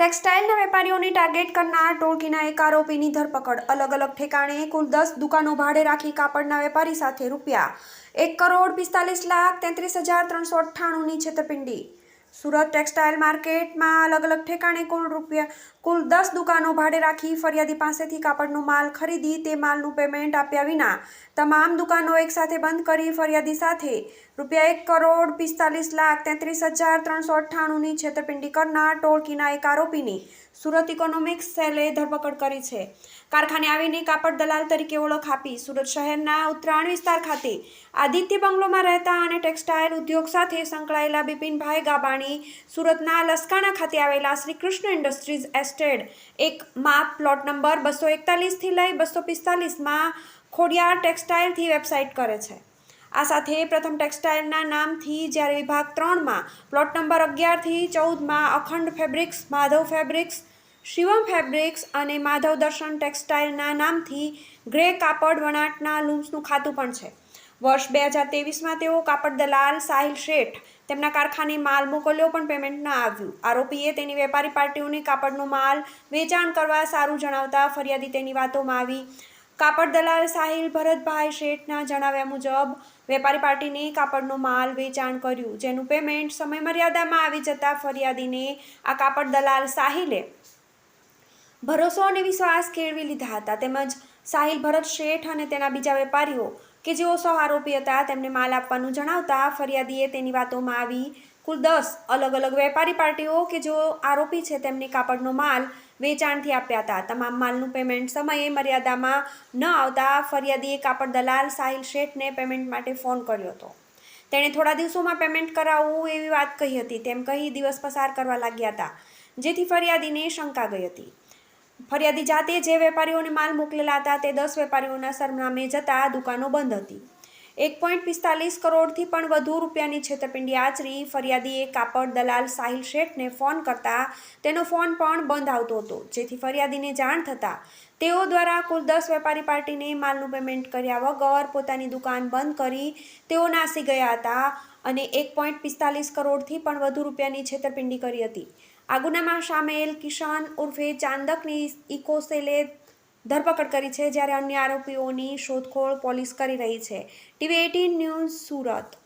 ટેક્સટાઇલના વેપારીઓને ટાર્ગેટ કરનાર ટોળકીના એક આરોપીની ધરપકડ. અલગ અલગ ઠેકાણે કુલ દસ દુકાનો ભાડે રાખી કાપડના વેપારી સાથે રૂપિયા એક કરોડ પિસ્તાલીસ લાખ તેત્રીસ હજાર ત્રણસો અઠ્ઠાણુંની છેતરપિંડી. સુરત ટેક્સટાઇલ માર્કેટમાં અલગ અલગ ઠેકાણે કુલ રૂપિયા, કુલ દસ દુકાનો ભાડે રાખી ફરિયાદી પાસેથી કાપડનો માલ ખરીદી તે માલનું પેમેન્ટ આપ્યા વિના તમામ દુકાનો એકસાથે બંધ કરી ફરિયાદી સાથે રૂપિયા એક કરોડ પિસ્તાલીસ લાખ તેત્રીસ હજાર ત્રણસો અઠ્ઠાણુંની છેતરપિંડી કરનાર ટોળકીના એક આરોપીની સુરત ઇકોનોમિક્સ સેલે ધરપકડ કરી છે. કારખાને આવીને કાપડ દલાલ તરીકે ઓળખ આપી સુરત શહેરના ઉત્તરાયણ વિસ્તાર ખાતે આદિત્ય બંગલોમાં રહેતા અને ટેક્સટાઇલ ઉદ્યોગ સાથે સંકળાયેલા બિપિનભાઈ ગાબાણી સુરતના લસકાણા ખાતે આવેલા શ્રી કૃષ્ણ ઇન્ડસ્ટ્રીઝ એસ્ટેડ એક માપ પ્લોટ નંબર બસો એકતાલીસથી લઈ બસો પિસ્તાલીસમાં ખોડિયાર ટેક્સટાઇલથી વેબસાઇટ કરે છે. આ સાથે પ્રથમ ટેક્સટાઇલના નામથી જ્યારે વિભાગ ત્રણમાં, પ્લોટ નંબર અગિયારથી ચૌદમાં Akhand fabrics, Madhav fabrics, Shivam fabrics અને માધવ દર્શન ટેક્સટાઇલના નામથી ગ્રે કાપડ વણાટના લૂમ્સનું ખાતું પણ છે. વર્ષ બે હજાર તેવીસમાં તેઓ કાપડ દલાલ સાહિલ શેઠ તેમના કારખાને માલ મોકલ્યો પણ પેમેન્ટ ન આવ્યું. આરોપીએ તેની વેપારી પાર્ટીઓને કાપડનો માલ વેચાણ કરવા સારું જણાવતા ફરિયાદી તેની વાતોમાં આવી કાપડ દલાલ સાહિલ ભરતભાઈ શેઠના જણાવ્યા મુજબ, વેપારી પાર્ટીને કાપડનો માલ વેચાણ કર્યું, જેનું પેમેન્ટ સમયમર્યાદામાં આવી જતા ફરિયાદીને આ કાપડ દલાલ સાહિલે ભરોસો અને વિશ્વાસ કેળવી લીધા હતા. તેમજ સાહિલ ભરત શેઠ અને તેના બીજા વેપારીઓ કે જેઓ સહ આરોપી હતા, તેમને માલ આપવાનું જણાવતા ફરિયાદીએ તેની વાતોમાં આવી કુલ દસ અલગ અલગ વેપારી પાર્ટીઓ કે જો આરોપી છે તેમને કાપડનો માલ વેચાણથી આપ્યા હતા. તમામ માલનું પેમેન્ટ સમયે મર્યાદામાં ન આવતા ફરિયાદીએ કાપડ દલાલ સાહિલ શેઠને પેમેન્ટ માટે ફોન કર્યો હતો. તેણે થોડા દિવસોમાં પેમેન્ટ કરાવવું એવી વાત કહી હતી. તેમ કહી દિવસ પસાર કરવા લાગ્યા હતા. જેથી ફરિયાદીને શંકા ગઈ હતી. ફરિયાદી જાતે જે વેપારીઓને માલ મોકલેલા હતા તે દસ વેપારીઓના સરનામે જતા દુકાનો બંધ હતી. એક પોઈન્ટ પિસ્તાલીસ કરોડથી પણ વધુ રૂપિયાની છેતરપિંડી આચરી. ફરિયાદીએ કાપડ દલાલ સાહિલ શેઠને ફોન કરતા તેનો ફોન પણ બંધ આવતો હતો. જેથી ફરિયાદીને જાણ થતાં તેઓ દ્વારા કુલ દસ વેપારી પાર્ટીને માલનું પેમેન્ટ કર્યા વગર પોતાની દુકાન બંધ કરી તેઓ નાસી ગયા હતા અને એક પોઈન્ટ પિસ્તાલીસ કરોડથી પણ વધુ રૂપિયાની છેતરપિંડી કરી હતી. આ ગુનામાં સામેલ કિશન ઉર્ફે ચાંદકની ઇકોસેલે ધરપકડ કરી છે જ્યારે અન્ય આરોપીઓની શોધખોળ પોલીસ કરી રહી છે. TV eighteen news Surat.